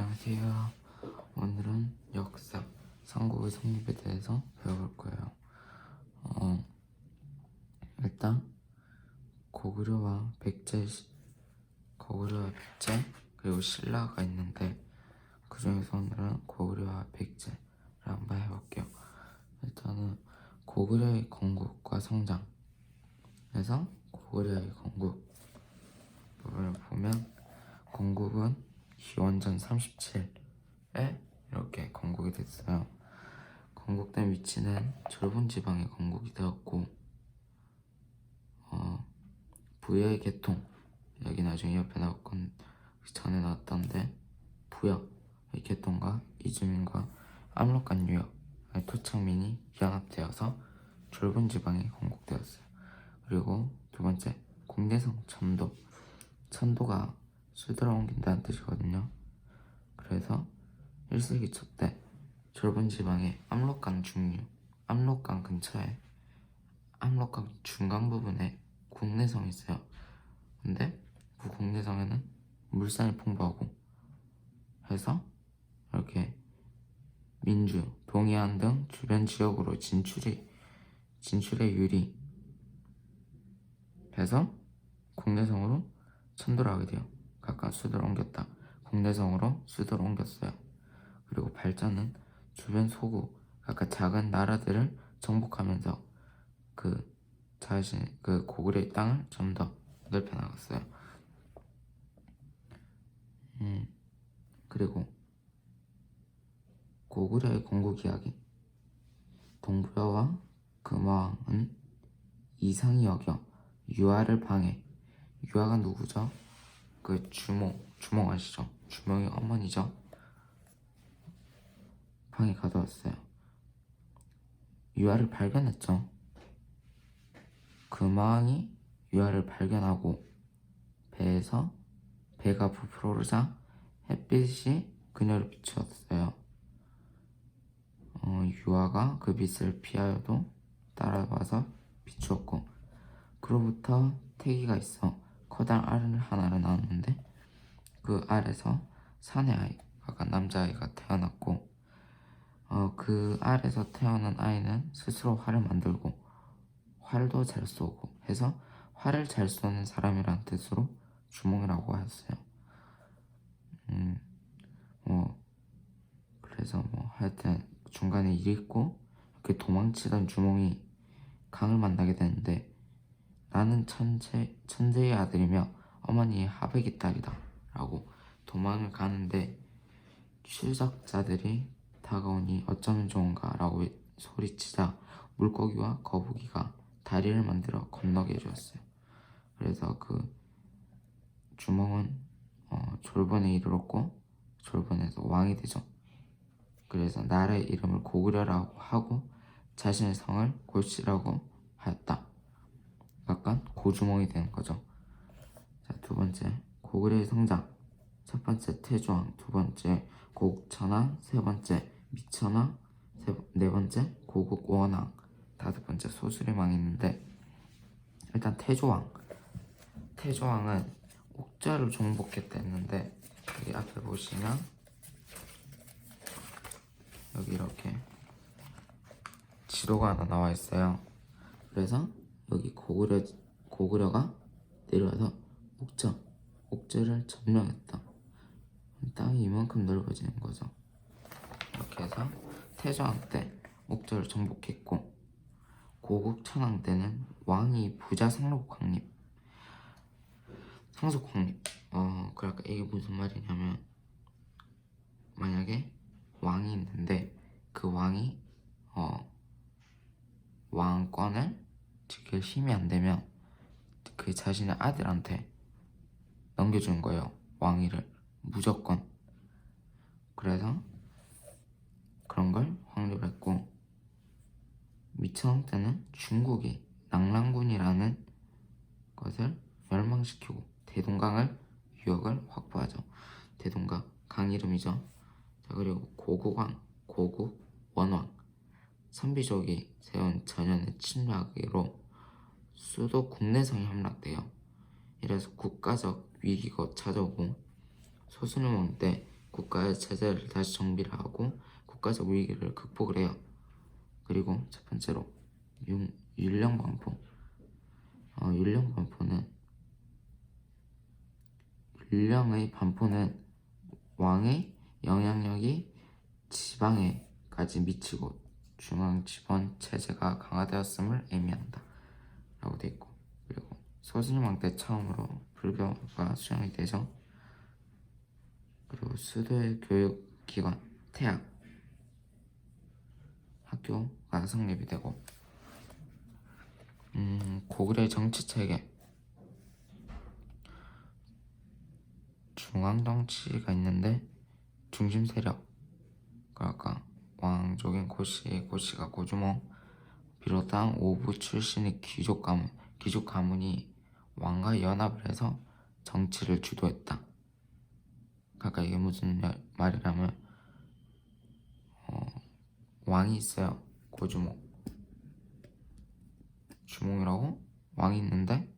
안녕하세요. 오늘은 역사, 삼국의 성립에 대해서 배워볼 거예요. 어, 일단 고구려와 백제, 시- 고구려와 백제 그리고 신라가 있는데 그 중에서 오늘은 고구려와 백제를 한번 해볼게요. 일단은 고구려의 건국과 성장. 그래서 고구려의 건국 보면 건국은 기원전 37에 이렇게 건국이 됐어요. 건국된 위치는 절본 지방의 건국이 되었고, 어, 부여의 개통 여기 나중에 옆에 나올 건 전에 나왔던데 부여의 개통과 이주민과 압록강 유역 토착민이 연합되어서 절본 지방이 건국되었어요. 그리고 두 번째 공대성 천도 천도가 수들어 옮긴다는 뜻이거든요. 그래서 1세기 초때 절본 지방의 압록강 중류, 압록강 근처에 압록강 중간 부분에 국내성이 있어요. 근데 그 국내성에는 물산이 풍부하고 해서 이렇게 민주, 동해안 등 주변 지역으로 진출이 진출의 유리 해서 국내성으로 천도를 하게 돼요. 각각 수도를 옮겼다. 국내성으로 수도를 옮겼어요. 그리고 발전은 주변 소국, 각각 작은 나라들을 정복하면서 그 자신 그 고구려의 땅을 좀 더 넓혀 나갔어요. 음 그리고 고구려의 건국 이야기. 동부여와 금왕은 이상이 여겨 유아를 방해. 유아가 누구죠? 그 주몽, 주몽 아시죠? 주몽의 어머니죠. 방에 가져왔어요. 유아를 발견했죠. 금왕이 유아를 발견하고 배에서 배가 부풀어 오르자 햇빛이 그녀를 비추었어요. 어, 유아가 그 빛을 피하여도 따라와서 비추었고 그로부터 태기가 있어 커다란 알 하나를 낳았는데 그 알에서 사내 아이, 아까 남자아이가 태어났고 어, 그 알에서 태어난 아이는 스스로 활을 만들고 활도 잘 쏘고 해서 활을 잘 쏘는 사람이란 뜻으로 주몽이라고 하였어요. 음, 뭐 그래서 뭐 하여튼 중간에 일이 있고 이렇게 도망치던 주몽이 강을 만나게 되는데 나는 천재, 천재의 아들이며 어머니의 하백의 딸이다. 라고 도망을 가는데 추적자들이 다가오니 어쩌면 좋은가? 라고 소리치자 물고기와 거북이가 다리를 만들어 건너게 해주었어요. 그래서 그 주몽은 어, 졸본에 이르렀고 졸본에서 왕이 되죠. 그래서 나라의 이름을 고구려라고 하고 자신의 성을 골씨라고 하였다 약간 고주몽이 되는 거죠. 자, 두 번째 고구려의 성장. 첫 번째 태조왕, 두 번째 고국천왕, 세 번째 미천왕, 세, 네 번째 고국원왕, 다섯 번째 소수림왕이 있는데 일단 태조왕. 태조왕은 옥자를 정복했다 했는데 여기 앞에 보시면 여기 이렇게 지도가 하나 나와 있어요. 그래서 여기 고구려 고구려가 내려와서 옥저 옥저를 점령했다. 땅이 이만큼 넓어지는 거죠. 이렇게 해서 태조왕 때 옥저를 정복했고 고국 천왕 때는 왕이 부자 상록 확립 상속 확립 어 그러니까 이게 무슨 말이냐면 만약에 왕이 있는데 그 왕이 어 왕권을 지킬 힘이 안 되면 그 자신의 아들한테 넘겨주는 거예요. 왕위를 무조건. 그래서 그런 걸 확립을 했고 미천왕 때는 중국이 낙랑군이라는 것을 멸망시키고 대동강을 유역을 확보하죠. 대동강 강 이름이죠. 자 그리고 고국왕, 고국 원왕 선비족이 세운 전연의 침략으로 수도 국내성이 함락돼요. 이래서 국가적 위기가 찾아오고 소수림왕 때 국가의 체제를 다시 정비를 하고 국가적 위기를 극복을 해요. 그리고 첫 번째로 융, 율령반포. 어, 율령반포는 율령의 반포는 왕의 영향력이 지방에까지 미치고 중앙 지번 체제가 강화되었음을 의미한다. 라고 돼 있고 그리고 소신왕 때 처음으로 불교가 수용이 되죠. 그리고 수도의 교육기관 태학 학교가 성립이 되고 음, 고구려의 정치 체계 중앙 정치가 있는데 중심 세력 그러니까 왕족인 고씨, 고씨가 고주몽 비롯한 오부 출신의 귀족 가문, 귀족 가문이 왕과 연합을 해서 정치를 주도했다. 그러니까 이게 무슨 말- 말이냐면 어, 왕이 있어요. 고주몽. 주몽이라고 왕이 있는데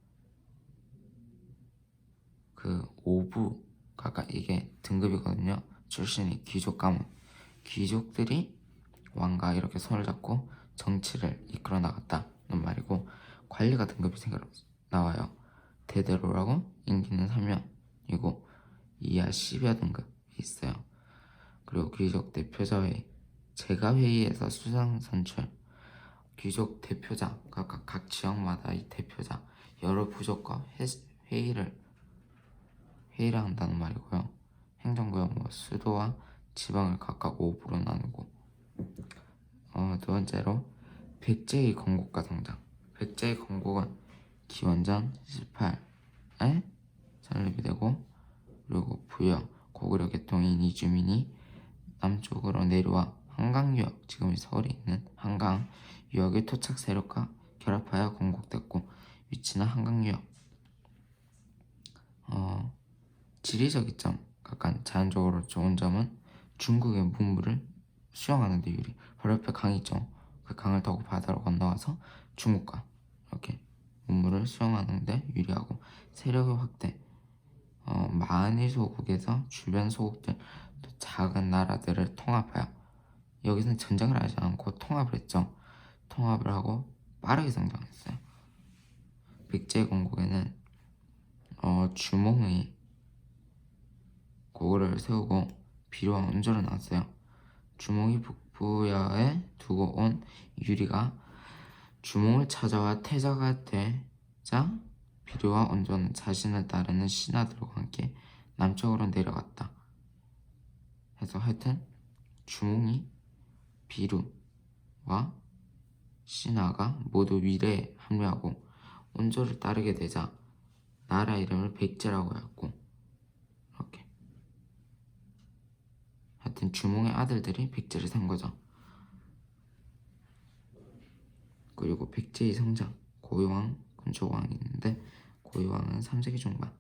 그 오부 그러니까 이게 등급이거든요. 출신이 귀족 가문. 귀족들이 왕과 이렇게 손을 잡고 정치를 이끌어 나갔다는 말이고 관리가 등급이 생겨 나와요. 대대로라고 임기는 3년이고 이하 10여 등급이 있어요. 그리고 귀족 대표자회의 제가 회의에서 수상 선출 귀족 대표자 각각 각 지역마다 이 대표자 여러 부족과 회, 회의를 회의를 한다는 말이고요. 행정구역 뭐 수도와 지방을 각각 5부로 나누고 어, 두 번째로 백제의 건국과 성장. 백제의 건국은 기원전 18에 설립이 되고 그리고 부여 고구려 계통인 이주민이 남쪽으로 내려와 한강 유역 지금 서울에 있는 한강 유역의 토착 세력과 결합하여 건국됐고 위치는 한강 유역. 어, 지리적 이점 약간 자연적으로 좋은 점은 중국의 문물을 수영하는 데 유리. 바로 옆에 강이 있죠. 그 강을 타고 바다로 건너와서 중국과 이렇게 문물을 수영하는데 유리하고 세력의 확대 어, 만일 소국에서 주변 소국들 또 작은 나라들을 통합하여 여기서는 전쟁을 하지 않고 통합을 했죠. 통합을 하고 빠르게 성장했어요. 백제 건국에는 어, 주몽의 고구려를 세우고 비료와 원조를 낳았어요. 주몽이 북부야에 두고 온 유리가 주몽을 찾아와 태자가 되자 비료와 원조는 자신을 따르는 신하들과 함께 남쪽으로 내려갔다. 해서 하여튼 주몽이 비루와 신하가 모두 위례에 합류하고 원조를 따르게 되자 나라 이름을 백제라고 하였고 이렇게 하여튼 주몽의 아들들이 백제를 산 거죠. 그리고 백제의 성장 고유왕, 근초왕이 있는데 고유왕은 3세기 중반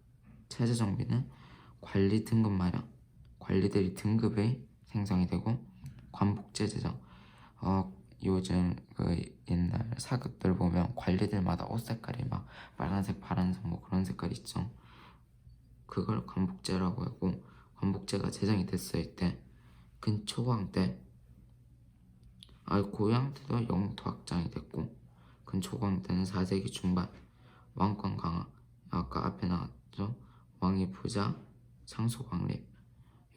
체제 정비는 관리 등급 마련 관리들이 등급의 생성이 되고 관복제제죠. 어, 요즘 그 옛날 사극들 보면 관리들마다 옷 색깔이 막 빨간색, 파란색 뭐 그런 색깔 있죠. 그걸 관복제라고 하고 관복제가 제정이 됐을 때 근초광 때 아, 고향 때도 영토 확장이 됐고 근초광 때는 4세기 중반 왕권 강화 아까 앞에 나왔죠? 왕의 부자 상소 광립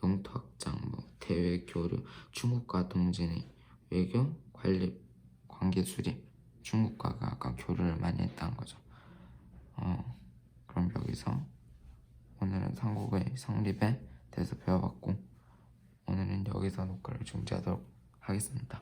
영토 확장 뭐 대외 교류 중국과 동진의 외교 관립 관계 수립 중국과 아까 교류를 많이 했다는 거죠. 어 그럼 여기서 오늘은 삼국의 성립에 대해서 배워봤고 오늘은 여기서 녹화를 중지하도록 하겠습니다.